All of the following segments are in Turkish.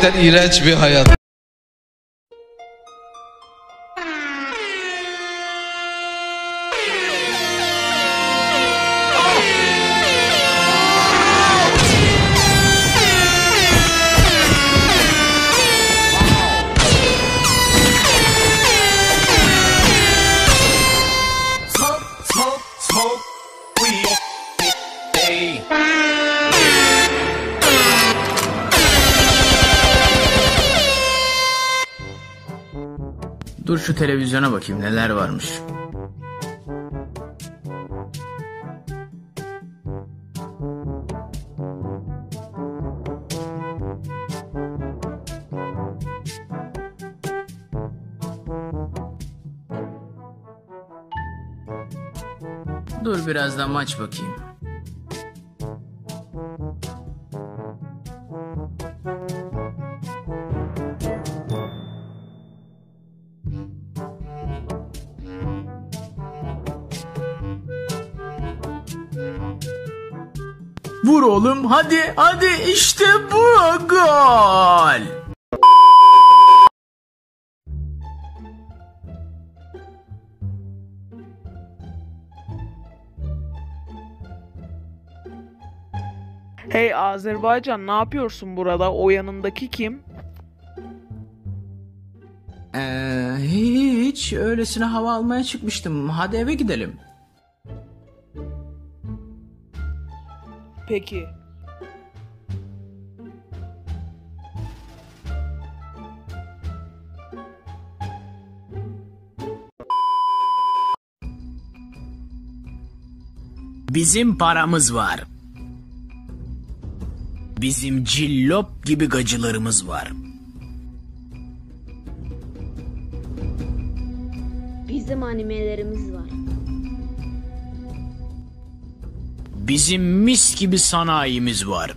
Gerçekten iğrenç bir hayat. Dur şu televizyona bakayım neler varmış. Dur biraz da maç bakayım. Vur oğlum hadi hadi işte bu gol. Hey Azerbaycan ne yapıyorsun burada? O yanındaki kim? Ee, hiç öylesine hava almaya çıkmıştım. Hadi eve gidelim. Peki. Bizim paramız var. Bizim cillop gibi gacılarımız var. Bizim animelerimiz var. Bizim mis gibi sanayimiz var.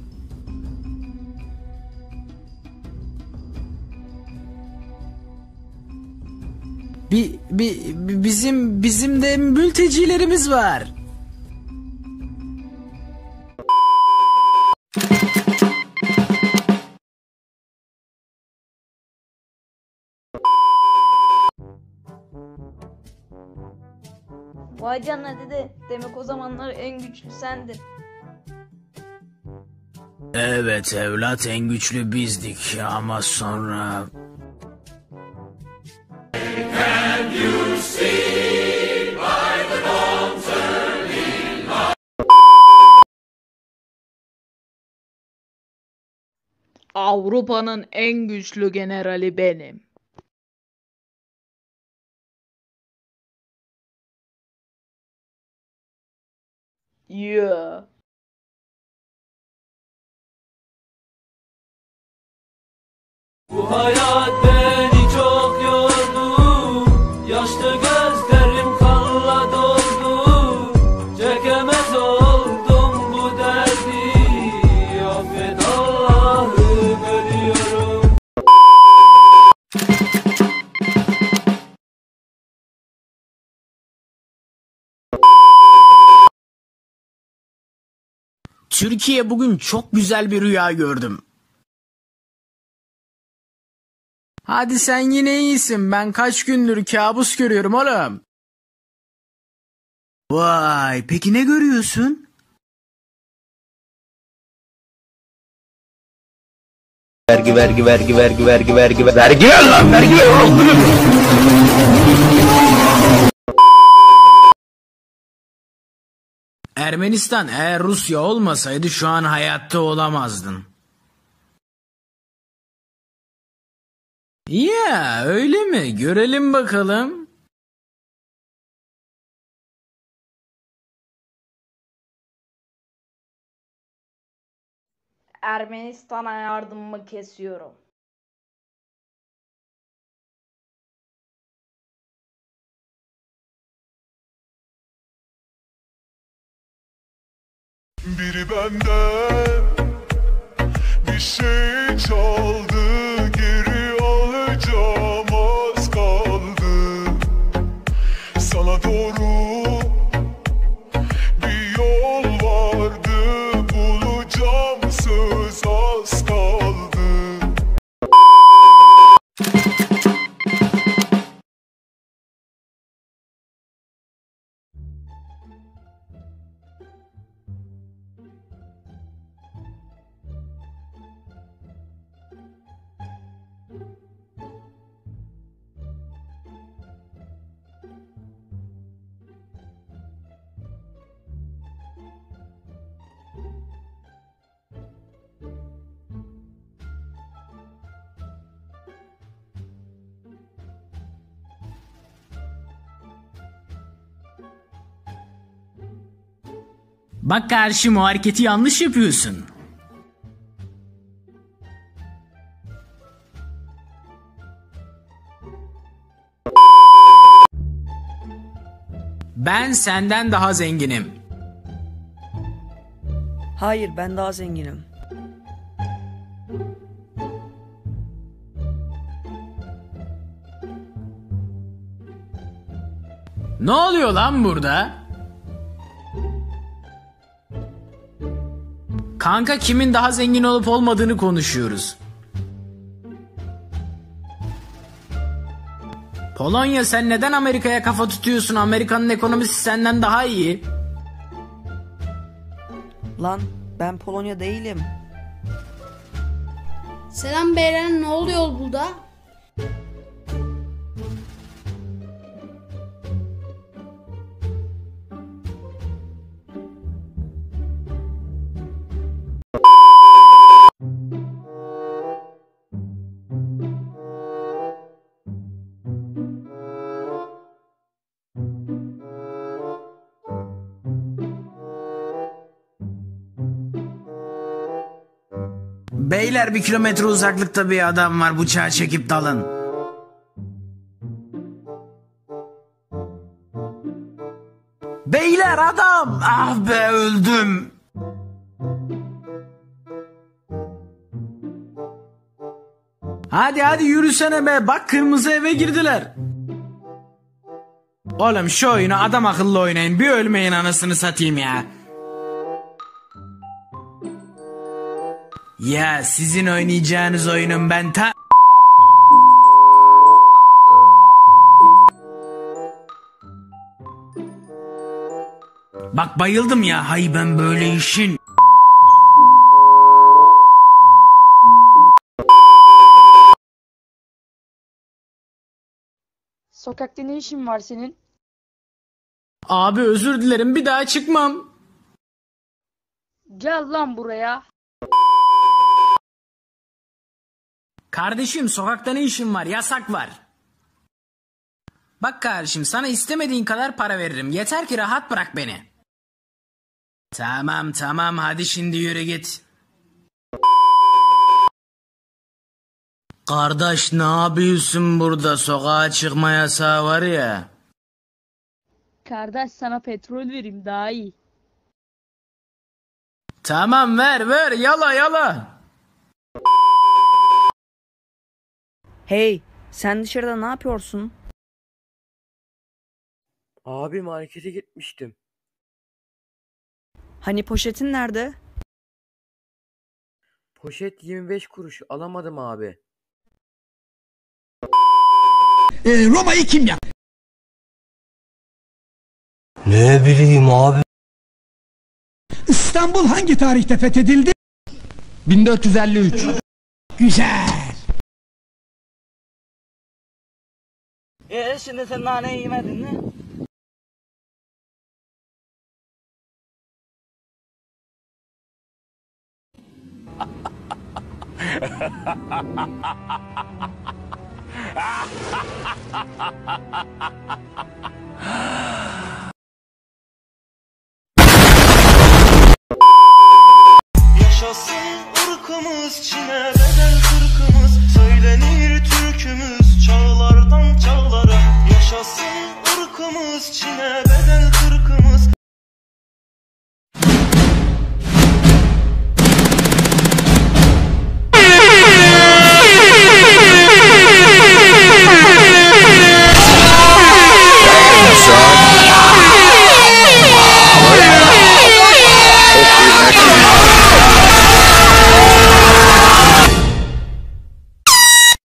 Bi, bi, bizim bizim de mültecilerimiz var. Vay canına dede. Demek o zamanlar en güçlü sendin. Evet evlat en güçlü bizdik ama sonra... Avrupa'nın en güçlü generali benim. Yeah. Bu hayat beni çok yordu Yaşlı gözlerim Türkiye bugün çok güzel bir rüya gördüm. Hadi sen yine iyisin. Ben kaç gündür kabus görüyorum oğlum. Vay, peki ne görüyorsun? Vergi vergi vergi vergi vergi vergi vergi ver lan vergi ver Ermenistan eğer Rusya olmasaydı şu an hayatta olamazdın. Ya öyle mi? Görelim bakalım. Ermenistan'a yardımımı kesiyorum. Biri benden. Bir şey çaldı Bak kardeşim o hareketi yanlış yapıyorsun. Ben senden daha zenginim. Hayır ben daha zenginim. Ne oluyor lan burada? Kanka kimin daha zengin olup olmadığını konuşuyoruz. Polonya sen neden Amerika'ya kafa tutuyorsun? Amerika'nın ekonomisi senden daha iyi. Lan ben Polonya değilim. Selam beyler ne oluyor burada? Beyler bir kilometre uzaklıkta bir adam var bıçağı çekip dalın. Beyler adam! Ah be öldüm. Hadi hadi yürüsene be bak kırmızı eve girdiler. Oğlum şu oyunu adam akıllı oynayın bir ölmeyin anasını satayım ya. Ya sizin oynayacağınız oyunun ben ta... Bak bayıldım ya hay ben böyle işin. Sokakta ne işin var senin? Abi özür dilerim bir daha çıkmam. Gel lan buraya. Kardeşim sokakta ne işin var yasak var. Bak kardeşim sana istemediğin kadar para veririm. Yeter ki rahat bırak beni. Tamam tamam hadi şimdi yürü git. Kardeş ne yapıyorsun burada? Sokağa çıkma yasağı var ya. Kardeş sana petrol vereyim daha iyi. Tamam ver ver yala yala. Hey sen dışarıda ne yapıyorsun? Abi markete gitmiştim. Hani poşetin nerede? Poşet 25 kuruş alamadım abi. Roma'yı kim yak? Ne bileyim abi. İstanbul hangi tarihte fethedildi? 1453. Güzel. Ee şimdi sen nane yemedin mi? Yaşasın ırkımız Çin'e bedel kırkımız Söylenir Türkümüz çağlardan çağlara Yaşasın ırkımız Çin'e bedel kırkımız